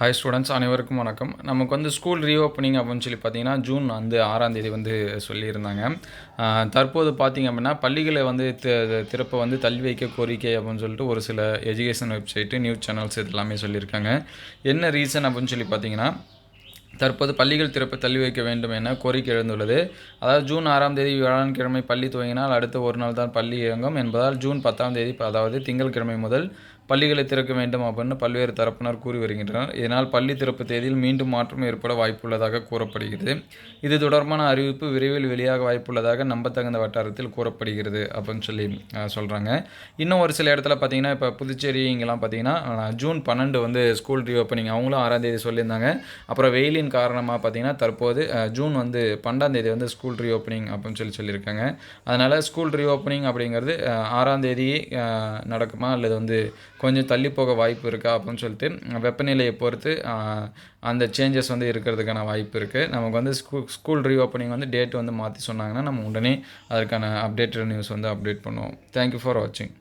Hi students அனைவருக்கும் வணக்கம். நமக்கு வந்து ஸ்கூல் ரீஓப்பனிங் அப்படின்னு சொல்லி பார்த்தீங்கன்னா ஜூன் வந்து ஆறாம் தேதி வந்து சொல்லியிருந்தாங்க. தற்போது பார்த்திங்க அப்படின்னா பள்ளிகளை வந்து திறப்பை வந்து தள்ளி வைக்க கோரிக்கை அப்படின்னு சொல்லிட்டு ஒரு சில எஜுகேஷன் வெப்சைட்டு நியூஸ் சேனல்ஸ் இது எல்லாமே சொல்லியிருக்காங்க. என்ன ரீசன் அப்படின்னு சொல்லி பார்த்தீங்கன்னா தற்போது பள்ளிகள் திறப்பை தள்ளி வைக்க வேண்டும் என கோரிக்கை எழுந்துள்ளது. அதாவது ஜூன் ஆறாம் தேதி வியாழன்கிழமை பள்ளி துவங்கினால் அடுத்த ஒரு நாள் தான் பள்ளி இயங்கும். என்பதால் ஜூன் பத்தாம் தேதி அதாவது திங்கட்கிழமை முதல் பள்ளிகளை திறக்க வேண்டும் அப்படின்னு பல்வேறு தரப்பினர் கூறி வருகின்றனர். இதனால் பள்ளி திறப்பு தேதியில் மீண்டும் மாற்றம் ஏற்பட வாய்ப்புள்ளதாக கூறப்படுகிறது. இது தொடர்பான அறிவிப்பு விரைவில் வெளியாக வாய்ப்புள்ளதாக நம்பத்தகுந்த வட்டாரத்தில் கூறப்படுகிறது அப்படின்னு சொல்லி சொல்கிறாங்க இன்னும் ஒரு சில இடத்துல பார்த்தீங்கன்னா இப்போ புதுச்சேரி இங்கெல்லாம் பார்த்தீங்கன்னா ஜூன் பன்னெண்டு வந்து ஸ்கூல் ரீஓப்பனிங் அவங்களும் ஆறாம் தேதி சொல்லியிருந்தாங்க. அப்புறம் வெயிலின் காரணமாக பார்த்தீங்கன்னா தற்போது ஜூன் வந்து பன்னெண்டாம் தேதி வந்து ஸ்கூல் ரீஓப்பனிங் அப்படின்னு சொல்லி சொல்லியிருக்காங்க. அதனால் ஸ்கூல் ரீஓப்பனிங் அப்படிங்கிறது ஆறாம் தேதி நடக்குமா? அல்லது வந்து கொஞ்சம் தள்ளி போக வாய்ப்பு இருக்கா அப்படின்னு சொல்லிட்டு வெப்பநிலையை பொறுத்து அந்த சேஞ்சஸ் வந்து இருக்கிறதுக்கான வாய்ப்பு இருக்குது நமக்கு வந்து ஸ்கூல் ஸ்கூல் ரீஓப்பனிங் வந்து டேட் வந்து மாற்றி சொன்னாங்கன்னா நம்ம உடனே அதற்கான அப்டேட்டட் நியூஸ் வந்து அப்டேட் பண்ணுவோம். தேங்க்யூ ஃபார் வாட்சிங்